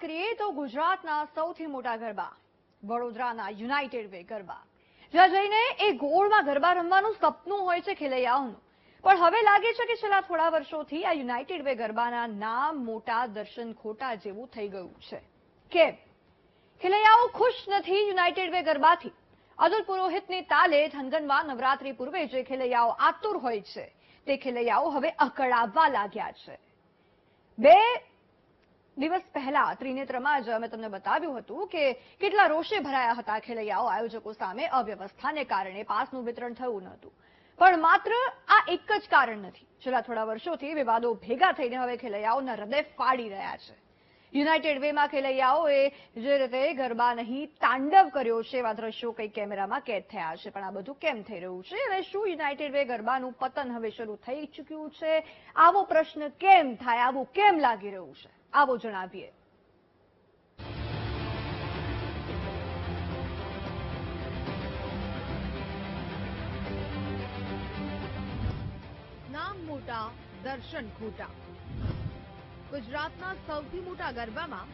કરીએ તો ગુજરાતના સૌથી મોટા ગરબા, વડોદરાના યુનાઇટેડ વે ગરબા. જ્યાં જઈને એ ગોળમાં ગરબા રમવાનું સપનું હોય છે ખેલૈયાઓનું. પણ હવે લાગે છે કે છેલ્લા થોડા વર્ષોથી આ યુનાઇટેડ વે ગરબાના નામ મોટા દર્શન ખોટા જેવું થઈ ગયું છે. કેમ? ખેલૈયાઓ ખુશ નથી યુનાઇટેડ વે ગરબાથી. અતુલ પુરોહિતની તાલે થનગનવા નવરાત્રી પૂર્વે જે ખેલૈયાઓ આતુર હોય છે, તે ખેલૈયાઓ હવે અકળાવવા લાગ્યા છે. બે દિવસ પહેલા ત્રિનેત્રમાં જ અમે તમને બતાવ્યું હતું કે કેટલા રોષે ભરાયા હતા ખેલૈયાઓ આયોજકો સામે અવ્યવસ્થાને કારણે પાસનું વિતરણ થયું નહોતું. પણ માત્ર આ એક જ કારણ નથી. છેલ્લા થોડા વર્ષોથી વિવાદો ભેગા થઈને હવે ખેલૈયાઓના હૃદય ફાડી રહ્યા છે. યુનાઇટેડ વેમાં ખેલૈયાઓએ જે રીતે ગરબા નહીં, તાંડવ કર્યો છે એવા દ્રશ્યો કઈ કેમેરામાં કેદ થયા છે, પણ આ બધું કેમ થઈ રહ્યું છે? અને શું યુનાઇટેડ વે ગરબાનું પતન હવે શરૂ થઈ ચૂક્યું છે? આવો પ્રશ્ન કેમ થાય? આવું કેમ લાગી રહ્યું છે? આવો જણાવીએ નામ મોટા, દર્શન ખોટા. ગુજરાતના સૌથી મોટા ગરબામાં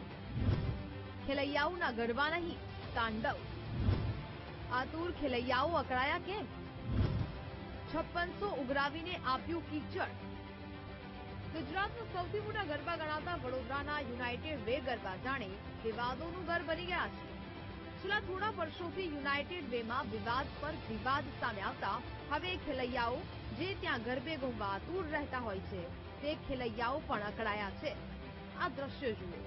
ખેલૈયાઓના ગરબા નહીં, તાંડવ. આતુર ખેલૈયાઓ અકળાયા કેમ? છપ્પનસો ઉઘરાવીને આપ્યું કીચડ. ગુજરાતનું સૌથી મોટા ગરબા ગણાતા વડોદરાના યુનાઇટેડ વે ગરબા જાણે વિવાદોનું ઘર બની ગયા છે. છેલ્લા થોડા વર્ષોથી યુનાઇટેડ વેમાં વિવાદ પર વિવાદ સામે આવતા હવે ખેલૈયાઓ જે ત્યાં ગરબે ઘૂમવા આતુર રહેતા હોય છે, તે ખેલૈયાઓ પણ અકળાયા છે. આ દ્રશ્ય જુઓ.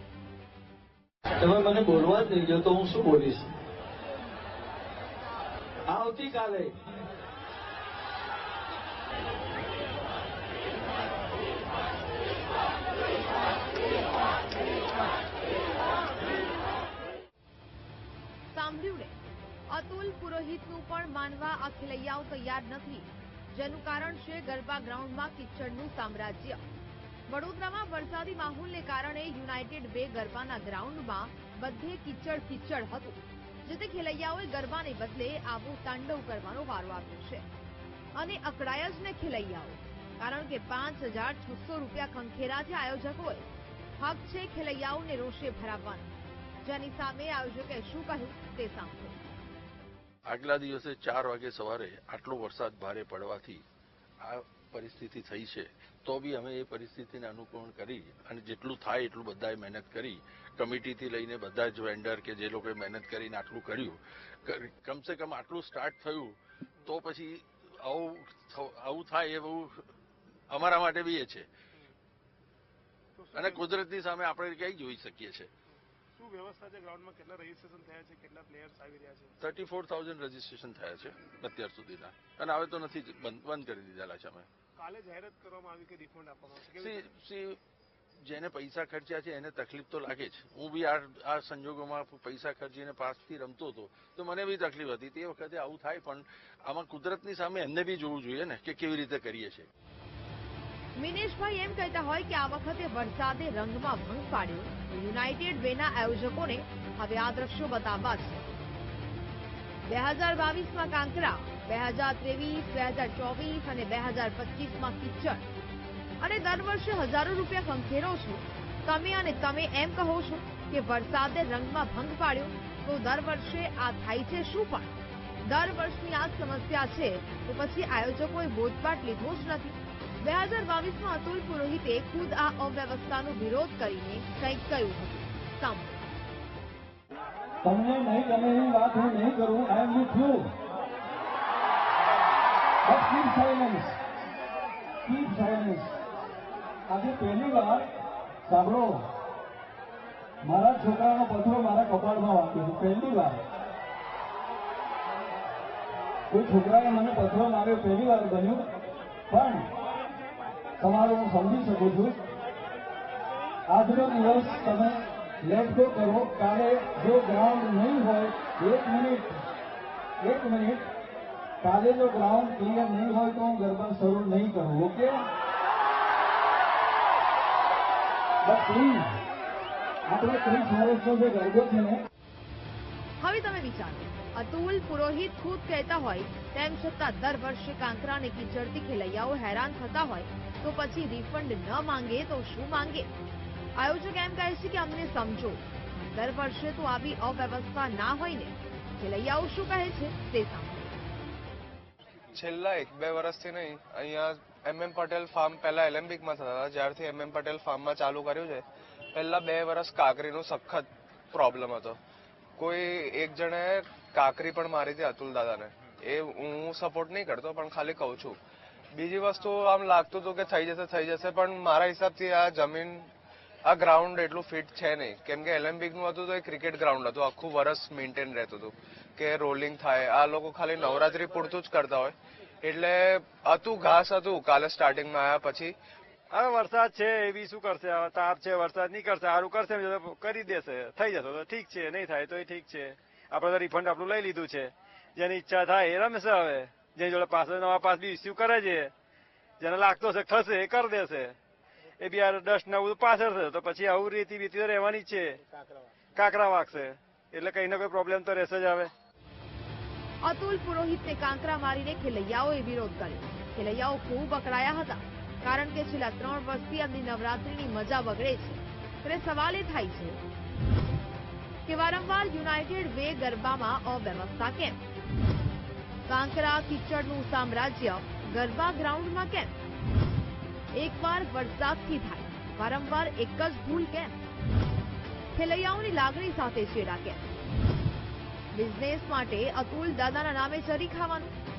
તમે મને બોલવા જ નહીં તો હું શું બોલીશ? આવતીકાલે સાંભળ્યું ને અતુલ પુરોહિતનું પણ માનવા આ ખેલૈયાઓ તૈયાર નથી. જેનું કારણ છે ગરબા ગ્રાઉન્ડમાં કિચડનું સામ્રાજ્ય. વડોદરામાં વરસાદી માહોલને કારણે યુનાઇટેડ બે ગરબાના ગ્રાઉન્ડમાં બધે કિચડ કિચડ હતું. જેથી ખેલૈયાઓએ ગરબાને બદલે આવું તાંડવ કરવાનો વારો આપ્યો છે. અને અકળાયા જ ને ખેલૈયાઓ. કારણ કે પાંચ હજાર છસો રૂપિયા ખંખેરા આયોજકોએ હક છે ખેલૈયાઓને રોષે ભરાવવાનો. જેની સામે આયોજકે શું કહ્યું તે સાંભળો. આગલા દિવસે ચાર વાગે સવારે આટલો વરસાદ ભારે પડવાથી આ પરિસ્થિતિ થઈ છે. તો બી અમે એ પરિસ્થિતિને અનુકૂળ કરી અને જેટલું થાય એટલું બધાએ મહેનત કરી. કમિટીથી લઈને બધા જ વેન્ડર કે જે લોકોએ મહેનત કરીને આટલું કર્યું કરી- કમસે કમ આટલું સ્ટાર્ટ થયું તો પછી આવું આવું થાય એવું અમારા માટે બી એ છે. અને કુદરતની સામે આપણે ક્યાંય જોઈ શકીએ છીએ શું વ્યવસ્થા છે ગ્રાઉન્ડમાં? કેટલા રજીસ્ટ્રેશન થયા છે? કેટલા પ્લેયર્સ આવી રહ્યા છે? થર્ટી ફોર થાઉઝન્ડ રજીસ્ટ્રેશન થયા છે અત્યાર સુધીના. અને હવે તો નથી બંધ કરી દીધેલા છે અમે. કાલે જાહેરાત કરવામાં આવી કે રિફંડ આપવામાં આવશે. જેને પૈસા ખર્ચ્યા છે એને તકલીફ તો લાગે જ. હું બી આ આ સંજોગોમાં પૈસા ખર્ચીને પાસથી રમતો હતો તો મને બી તકલીફ હતી. તે વખતે આવું થાય પણ આમાં કુદરતની સામે એમને બી જોવું જોઈએ ને કે કેવી રીતે કરીએ છીએ. મિનેશભાઈ એમ કહેતા હોય કે આ વખતે વરસાદે રંગમાં ભંગ પાડ્યો. યુનાઇટેડ વેના આયોજકોને હવે આ દ્રશ્યો બતાવવા છે. બે હજાર બાવીસમાં કાંકરા, બે હજાર ત્રેવીસ, બે હજાર ચોવીસ અને બે હજાર પચીસમાં કિચડ. અને દર વર્ષે હજારો રૂપિયા ખંખેરો છો. તમે અને તમે એમ કહો છો કે વરસાદે રંગમાં ભંગ પાડ્યો, તો દર વર્ષે આ થાય છે શું પણ? દર વર્ષની આ સમસ્યા છે, તો પછી આયોજકોએ બોધપાઠ લીધો જ નથી. બે હજાર બાવીસમાં અતુલ પુરોહિતે ખુદ આ અવ્યવસ્થાનો વિરોધ કરીને કંઈક કહ્યું હતું. તમને નહીં ગમે એવી વાત હું નહીં કરું I am with you keep silence keep silence આજે પહેલી વાર, સાંભળો, મારા છોકરાનો પથરો મારા કપાળમાં વાંચ્યો છે. પહેલી વાર. કોઈ છોકરાએ મને પથરો માર્યો, પહેલી વાર બન્યું. પણ તમારું હું સમજી શકું છું. આજનો દિવસ તમે લેટ કરો, કાલે જો ગ્રાઉન્ડ નહીં હોય, એક મિનિટ એક મિનિટ, કાલે જો ગ્રાઉન્ડ ક્લિયર નહીં હોય તો હું ગરબા શરૂ નહીં કરું, ઓકે? But please. આપણે ત્રીસ વર્ષનો જે ગરબો છે ને હવે તમે વિચારો, અતુલ પુરોહિત ખુદ કહેતા હોય, તેમ છતાં દર વર્ષે કાંકરા અને ખેલૈયાઓ હેરાન થતા હોય, તો પછી રિફંડ ન માંગે તો શું માંગે? આયોજક એમ કહે છે કે અમને સમજો, દર વર્ષે તો આવી અવ્યવસ્થા ના હોય ને, ખેલૈયાઓ શું કહે છે તે સાંભળો. છેલ્લા એક બે વર્ષથી નહીં, અહીંયા એમ એમ પટેલ ફાર્મ પહેલા એલેમ્બિકમાં થતા હતા, જ્યારથી એમ એમ પટેલ ફાર્મમાં ચાલુ કર્યું છે, પહેલા બે વર્ષ કાકરીનો સખત પ્રોબ્લેમ હતો. કોઈ એક જણે કાકરી પણ મારી હતી અતુલ દાદાને. એ હું સપોર્ટ નહીં કરતો, પણ ખાલી કહું છું. બીજી વસ્તુ આમ લાગતું હતું કે થઈ જશે થઈ જશે, પણ મારા હિસાબથી આ જમીન, આ ગ્રાઉન્ડ એટલું ફિટ છે નહીં. કેમ કે એલેમ્બિકનું હતું તો એ ક્રિકેટ ગ્રાઉન્ડ હતું, આખું વર્ષ મેન્ટેન રહેતું હતું. કે રોલિંગ થાય, આ લોકો ખાલી નવરાત્રી પૂરતું જ કરતા હોય. એટલે હતું, ઘાસ હતું, કાલે સ્ટાર્ટિંગમાં આવ્યા પછી હવે વરસાદ છે એવી શું કરશે? હવે તાપ છે, વરસાદ નહીં કરશે સારું કરશે કરી દેશે. થઈ જશે, તો ઠીક છે, નહીં થાય તો એ ઠીક છે. આપણે તો રિફંડ આપણું લઈ લીધું છે. જેની ઈચ્છા થાય, એ રમશે હવે. જેની જોડે પાસ નવા પાસ બી ઇસ્યુ કરે છે, જેને લાગતો છે થશે, એ કરી દેશે. એ બી આ દસ નવું પાછળ છે, તો પછી આવું રીતિ બીતી રહેવાની છે. કાંકરા વાગશે. એટલે કઈ ને કોઈ પ્રોબ્લેમ તો રહેશે જ આવે અતુલ પુરોહિતને કાંકરા મારીને ખેલૈયાઓએ વિરોધ કર્યો. ખેલૈયાઓ ખૂબ અકળાયા હતા. કારણ કે છેલ્લા ત્રણ વર્ષથી એમની નવરાત્રીની મજા બગડે છે. ત્યારે સવાલ એ થાય છે કે વારંવાર યુનાઇટેડ વે ગરબામાં અવ્યવસ્થા કેમ? કાંકરા, કિચડનું સામ્રાજ્ય ગરબા ગ્રાઉન્ડમાં કેમ? એકવાર વરસાદથી થાય, વારંવાર એક જ ભૂલ કેમ? ખેલૈયાઓની લાગણી સાથે છેડા કેમ? બિઝનેસ માટે અતુલ દાદાના નામે ચરી ખાવાનું?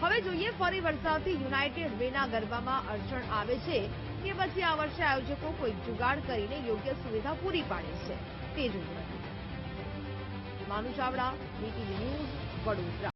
હવે જોઈએ ફરી વરસાદથી યુનાઇટેડ વેના ગરબામાં અડચણ આવે છે કે પછી આ વર્ષે આયોજકો કોઈ જુગાડ કરીને યોગ્ય સુવિધા પૂરી પાડે છે તે જોવું માનુ ચાવડા વીટીવી ન્યૂઝ વડોદરા.